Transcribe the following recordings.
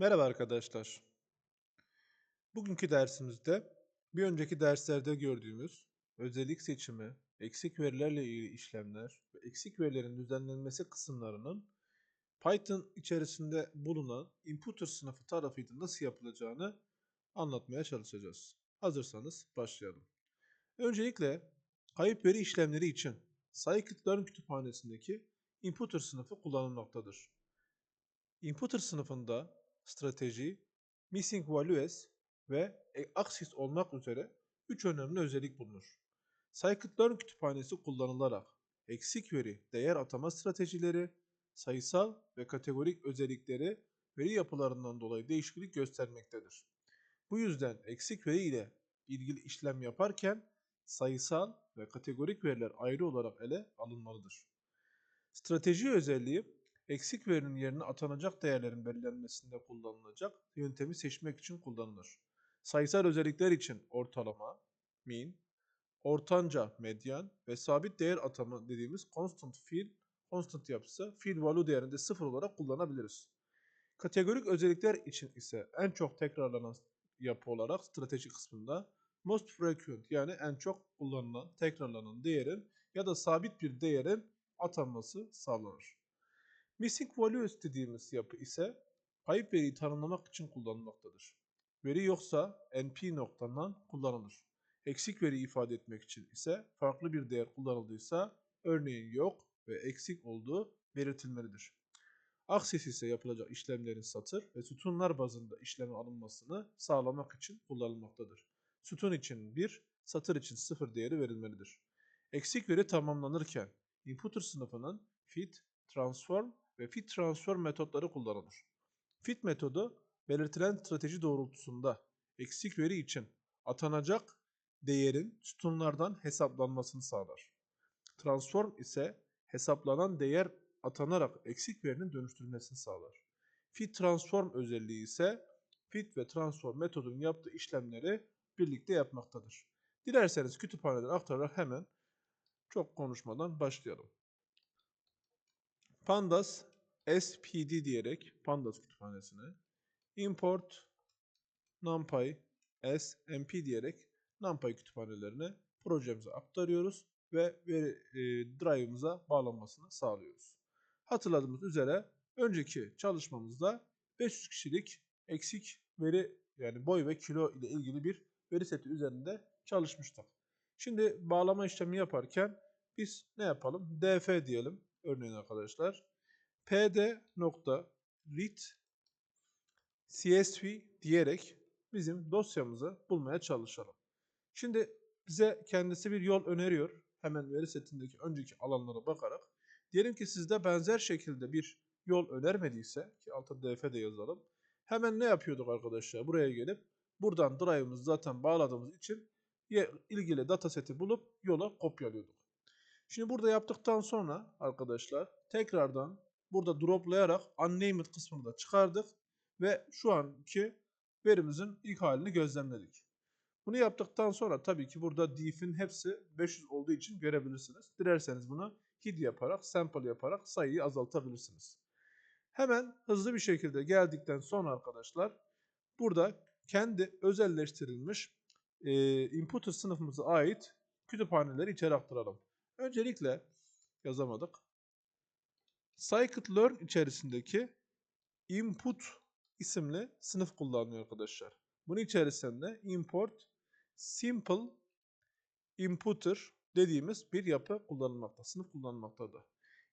Merhaba arkadaşlar. Bugünkü dersimizde bir önceki derslerde gördüğümüz özellik seçimi, eksik verilerle ilgili işlemler ve eksik verilerin düzenlenmesi kısımlarının Python içerisinde bulunan inputter sınıfı tarafıyla nasıl yapılacağını anlatmaya çalışacağız. Hazırsanız başlayalım. Öncelikle kayıp veri işlemleri için scikit-learn kütüphanesindeki inputter sınıfı kullanılmaktadır. Inputter sınıfında strateji, missing values ve axis olmak üzere 3 önemli özellik bulunur. Scikit-learn kütüphanesi kullanılarak eksik veri, değer atama stratejileri, sayısal ve kategorik özellikleri veri yapılarından dolayı değişiklik göstermektedir. Bu yüzden eksik veri ile ilgili işlem yaparken sayısal ve kategorik veriler ayrı olarak ele alınmalıdır. Strateji özelliği eksik verinin yerine atanacak değerlerin belirlenmesinde kullanılacak yöntemi seçmek için kullanılır. Sayısal özellikler için ortalama, mean, ortanca, median ve sabit değer atama dediğimiz constant fill, constant yapısı fill value değerinde sıfır olarak kullanabiliriz. Kategorik özellikler için ise en çok tekrarlanan yapı olarak strateji kısmında most frequent yani en çok kullanılan, tekrarlanan değerin ya da sabit bir değerin atanması sağlanır. Missing values dediğimiz yapı ise kayıp veriyi tanımlamak için kullanılmaktadır. Veri yoksa np noktadan kullanılır. Eksik veri ifade etmek için ise farklı bir değer kullanıldıysa örneğin yok ve eksik olduğu belirtilmelidir. Aksis ise yapılacak işlemlerin satır ve sütunlar bazında işleme alınmasını sağlamak için kullanılmaktadır. Sütun için 1, satır için 0 değeri verilmelidir. Eksik veri tamamlanırken inputter sınıfının fit, transform ve fit transform metotları kullanılır. Fit metodu belirtilen strateji doğrultusunda eksik veri için atanacak değerin sütunlardan hesaplanmasını sağlar. Transform ise hesaplanan değer atanarak eksik verinin dönüştürülmesini sağlar. Fit transform özelliği ise fit ve transform metodunun yaptığı işlemleri birlikte yapmaktadır. Dilerseniz kütüphaneden aktararak hemen çok konuşmadan başlayalım. Pandas spd diyerek Pandas kütüphanesine import numpy smp diyerek numpy kütüphanelerine projemize aktarıyoruz ve veri e, drive'ımıza bağlanmasını sağlıyoruz. Hatırladığımız üzere önceki çalışmamızda 500 kişilik eksik veri yani boy ve kilo ile ilgili bir veri seti üzerinde çalışmıştık. Şimdi bağlama işlemi yaparken biz ne yapalım? df diyelim örneğin arkadaşlar. Pd csv diyerek bizim dosyamızı bulmaya çalışalım. Şimdi bize kendisi bir yol öneriyor. Hemen veri setindeki önceki alanlara bakarak. Diyelim ki sizde benzer şekilde bir yol önermediyse ki altta df de yazalım. Hemen ne yapıyorduk arkadaşlar? Buraya gelip buradan drive'ımızı zaten bağladığımız için ilgili dataseti bulup yola kopyalıyorduk. Şimdi burada yaptıktan sonra arkadaşlar tekrardan burada droplayarak unnamed kısmını da çıkardık ve şu anki verimizin ilk halini gözlemledik. Bunu yaptıktan sonra tabii ki burada diff'in hepsi 500 olduğu için görebilirsiniz. Dilerseniz bunu hid yaparak, sample yaparak sayıyı azaltabilirsiniz. Hemen hızlı bir şekilde geldikten sonra arkadaşlar burada kendi özelleştirilmiş e, input sınıfımıza ait kütüphaneleri içeri aktaralım. Öncelikle yazamadık. Scikit-learn içerisindeki input isimli sınıf kullanılıyor arkadaşlar. Bunun içerisinde import simple inputter dediğimiz bir yapı kullanılmakta, sınıf kullanılmaktadır.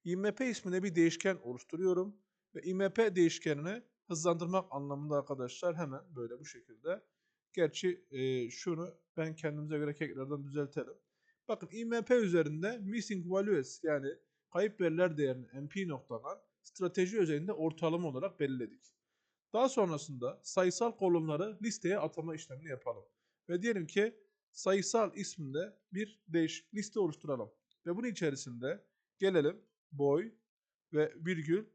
IMP ismine bir değişken oluşturuyorum ve IMP değişkenini hızlandırmak anlamında arkadaşlar hemen böyle bu şekilde. Gerçi e, şunu ben kendimize göre tekrardan düzeltelim. Bakın IMP üzerinde missing values yani kayıp veriler değerini MP noktadan strateji özelinde ortalama olarak belirledik. Daha sonrasında sayısal kolonları listeye atama işlemini yapalım. Ve diyelim ki sayısal isminde bir değişik liste oluşturalım. Ve bunun içerisinde gelelim boy ve virgül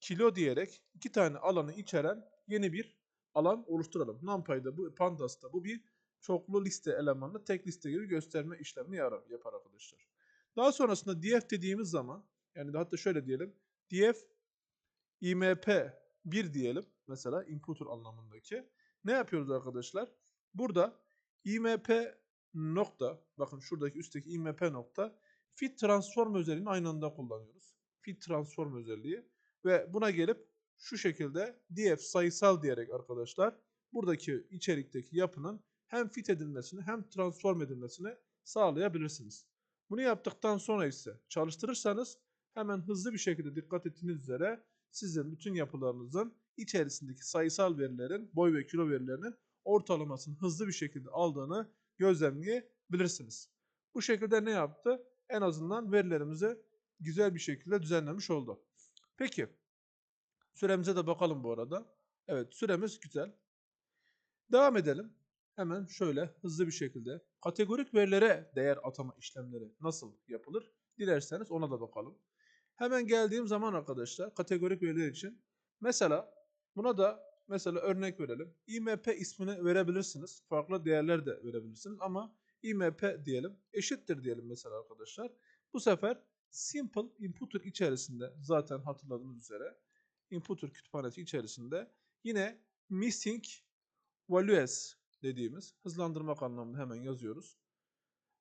kilo diyerek iki tane alanı içeren yeni bir alan oluşturalım. NumPy'da bu Pandas'ta bu bir çoklu liste elemanını tek liste gibi gösterme işlemini yapar arkadaşlar. Daha sonrasında df dediğimiz zaman yani hatta şöyle diyelim df imp 1 diyelim mesela inputter anlamındaki. Ne yapıyoruz arkadaşlar? Burada imp nokta bakın şuradaki üstteki imp nokta fit transform özelliğini aynı anda kullanıyoruz. Fit transform özelliği ve buna gelip şu şekilde df sayısal diyerek arkadaşlar buradaki içerikteki yapının hem fit edilmesini hem transform edilmesini sağlayabilirsiniz. Bunu yaptıktan sonra ise çalıştırırsanız hemen hızlı bir şekilde dikkat ettiğiniz üzere sizin bütün yapılarınızın içerisindeki sayısal verilerin, boy ve kilo verilerinin ortalamasını hızlı bir şekilde aldığını gözlemleyebilirsiniz. Bu şekilde ne yaptı? En azından verilerimizi güzel bir şekilde düzenlemiş oldu. Peki, süremize de bakalım bu arada. Evet, süremiz güzel. Devam edelim. Hemen şöyle hızlı bir şekilde kategorik verilere değer atama işlemleri nasıl yapılır? Dilerseniz ona da bakalım. Hemen geldiğim zaman arkadaşlar kategorik veriler için mesela buna da mesela örnek verelim. IMP ismini verebilirsiniz. Farklı değerler de verebilirsiniz ama IMP diyelim. Eşittir diyelim mesela arkadaşlar. Bu sefer simple inputter içerisinde zaten hatırladığınız üzere inputter kütüphanesi içerisinde yine missing values dediğimiz hızlandırmak anlamında hemen yazıyoruz.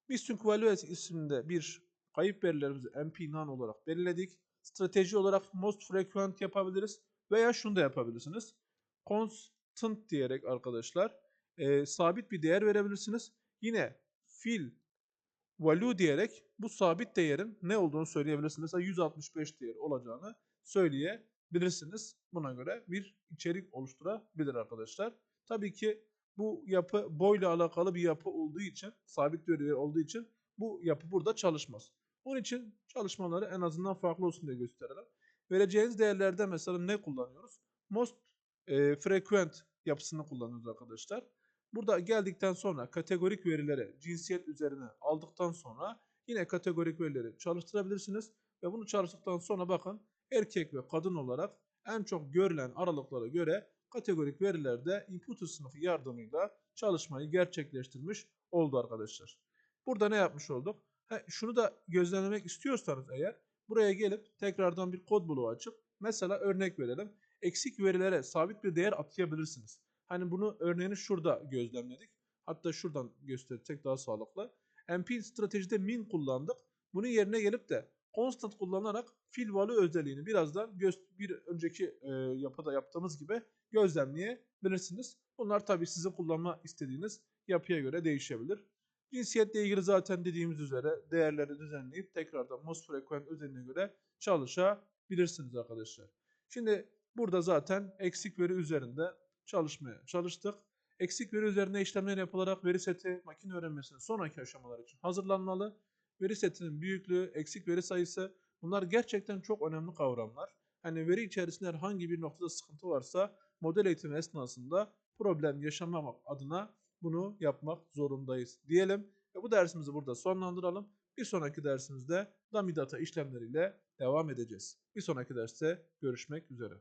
Missing values isminde bir kayıp verilerimizi MP none olarak belirledik. Strateji olarak most frequent yapabiliriz veya şunu da yapabilirsiniz. Constant diyerek arkadaşlar e, sabit bir değer verebilirsiniz. Yine fill value diyerek bu sabit değerin ne olduğunu söyleyebilirsiniz. Mesela 165 değeri olacağını söyleyebilirsiniz. Buna göre bir içerik oluşturabilir arkadaşlar. Tabii ki bu yapı boyla alakalı bir yapı olduğu için, sabit değerleri olduğu için bu yapı burada çalışmaz. Onun için çalışmaları en azından farklı olsun diye gösterelim. Vereceğiniz değerlerde mesela ne kullanıyoruz? Most e, frequent yapısını kullanıyoruz arkadaşlar. Burada geldikten sonra kategorik verileri cinsiyet üzerine aldıktan sonra yine kategorik verileri çalıştırabilirsiniz. Ve bunu çalıştıktan sonra bakın erkek ve kadın olarak en çok görülen aralıklara göre kategorik verilerde input sınıfı yardımıyla çalışmayı gerçekleştirmiş oldu arkadaşlar. Burada ne yapmış olduk? Ha, şunu da gözlemlemek istiyorsanız eğer buraya gelip tekrardan bir kod bloğu açıp mesela örnek verelim. Eksik verilere sabit bir değer atayabilirsiniz. Hani bunu örneğini şurada gözlemledik. Hatta şuradan gösterirsek daha sağlıklı. MP stratejide min kullandık. Bunun yerine gelip de constant kullanarak fill value özelliğini birazdan bir önceki e, yapıda yaptığımız gibi gözlemleyebilirsiniz. Bunlar tabii sizin kullanma istediğiniz yapıya göre değişebilir. Cinsiyetle ilgili zaten dediğimiz üzere değerleri düzenleyip tekrardan most frequent özelliğine göre çalışabilirsiniz arkadaşlar. Şimdi burada zaten eksik veri üzerinde çalışmaya çalıştık. Eksik veri üzerine işlemler yapılarak veri seti makine öğrenmesinin sonraki aşamalar için hazırlanmalı. Veri setinin büyüklüğü, eksik veri sayısı bunlar gerçekten çok önemli kavramlar. Hani veri içerisinde herhangi bir noktada sıkıntı varsa model eğitimi esnasında problem yaşamamak adına bunu yapmak zorundayız diyelim. Ve bu dersimizi burada sonlandıralım. Bir sonraki dersimizde dummy data işlemleriyle devam edeceğiz. Bir sonraki derste görüşmek üzere.